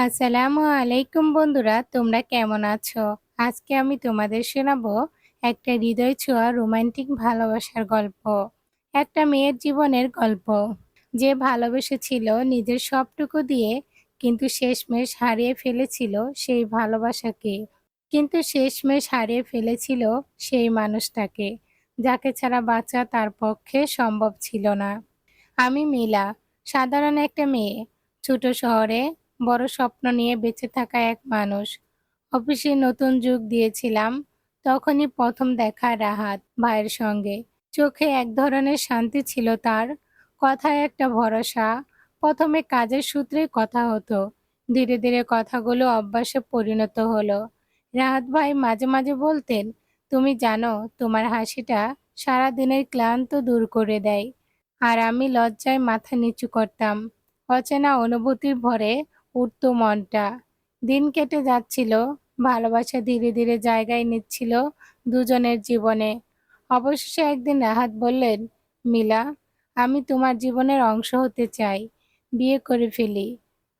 আসসালামু আলাইকুম বন্ধুরা, তোমরা কেমন আছো? আজকে আমি তোমাদের শোনাবো একটা হৃদয় ছোঁয়া রোমান্টিক ভালোবাসার গল্প। একটা মেয়ের জীবনের গল্প। যে ভালোবেসেছিল নিজের সবটুকু দিয়ে, কিন্তু শেষমেশ হারিয়ে ফেলেছিল সেই ভালোবাসাকে। কিন্তু শেষমেশ হারিয়ে ফেলেছিল সেই মানুষটাকে, যাকে ছাড়া বাঁচা তার পক্ষে সম্ভব ছিল না। আমি মিলা, সাধারণ একটা মেয়ে। ছোট শহরে বড় স্বপ্ন নিয়ে বেঁচে থাকা এক মানুষ। অফিসে নতুন যুগ দিয়েছিলাম, তখনই প্রথম দেখা রাহাত ভাইয়ের সঙ্গে। চোখে এক ধরনের শান্তি ছিল তার, কথায় একটা ভরসা, প্রথমে কাজের সূত্রে কথা হতো, ধীরে ধীরে কথাগুলো অভ্যাসে পরিণত হলো। রাহাত ভাই মাঝে মাঝে বলতেন, তুমি জানো, তোমার হাসিটা সারা দিনের ক্লান্ত দূর করে দেয়, আর আমি লজ্জায় মাথা নিচু করতাম। অচেনা অনুভূতির ভরে উঠত মনটা। দিন কেটে যাচ্ছিল, ভালোবাসা ধীরে ধীরে জায়গায় নিচ্ছিল দুজনের জীবনে। অবশেষে একদিন রাহাত বললেন, মিলা, আমি তোমার জীবনের অংশ হতে চাই, বিয়ে করে ফেলি।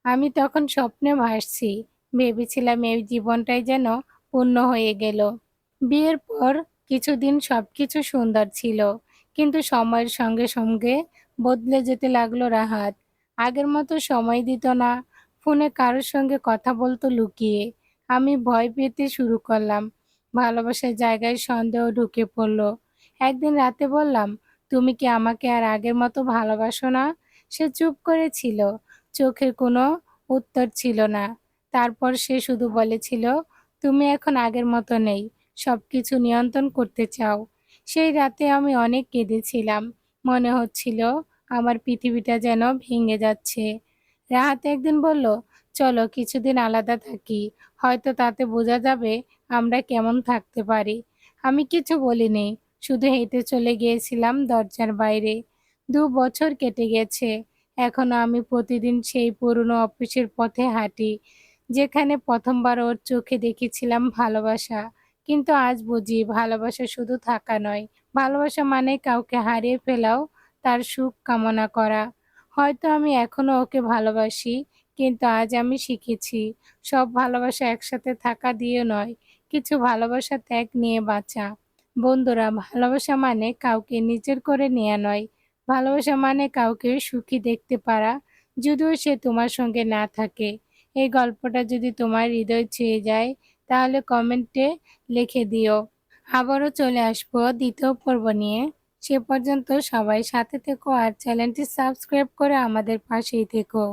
আমি তখন স্বপ্নে ভাসছি, ভেবেছিলাম এই জীবনটাই যেন পূর্ণ হয়ে গেল। বিয়ের পর কিছুদিন সব কিছু সুন্দর ছিল, কিন্তু সময়ের সঙ্গে সঙ্গে বদলে যেতে লাগল রাহাত। আগের মতো সময় দিত না ফোনে কারোর সঙ্গে কথা বলতো লুকিয়ে আমি ভয় পেতে শুরু করলাম। ভালোবাসার জায়গায় সন্দেহ ঢুকে পড়ল। একদিন রাতে বললাম, তুমি কি আমাকে আর আগের মতো ভালোবাসো না? সে চুপ করেছিল চোখের কোনো উত্তর ছিল না। তারপর সে শুধু বলেছিল, তুমি এখন আগের মতো নেই। সব কিছু নিয়ন্ত্রণ করতে চাও। সেই রাতে আমি অনেক কেঁদেছিলাম। মনে হচ্ছিল আমার পৃথিবীটা যেন ভেঙে যাচ্ছে। রাহাত একদিন বলল, চলো কিছুদিন আলাদা থাকি, হয়তো তাতে বোঝা যাবে আমরা কেমন থাকতে পারি। আমি কিছু বলিনি, শুধু হেঁটে চলে গিয়েছিলাম দরজার বাইরে। দু বছর কেটে গেছে, এখনও আমি প্রতিদিন সেই পুরনো অফিসের পথে হাঁটি, যেখানে প্রথমবার ওর চোখে দেখেছিলাম ভালোবাসা। কিন্তু আজ বুঝি ভালোবাসা শুধু থাকা নয়, ভালোবাসা মানে কাউকে হারিয়ে ফেলাও তার সুখ কামনা করা। হয়তো আমি এখনও ওকে ভালোবাসি, কিন্তু আজ আমি শিখেছি। সব ভালোবাসা একসাথে থাকা দিয়ে নয়, কিছু ভালোবাসা ত্যাগ নিয়ে বাঁচা। বন্ধুরা, ভালোবাসা মানে কাউকে নিজের করে নেওয়া নয়, ভালোবাসা মানে কাউকে সুখী দেখতে পারা, যদিও সে তোমার সঙ্গে না থাকে। এই গল্পটা যদি তোমার হৃদয় ছুঁয়ে যায়, তাহলে কমেন্টে লিখে দিও। আবারও চলে আসব দ্বিতীয় পর্ব নিয়ে। সে পর্যন্ত সবাই সাথে থেকো আর চ্যানেলটি সাবস্ক্রাইব করে আমাদের পাশেই থেকো।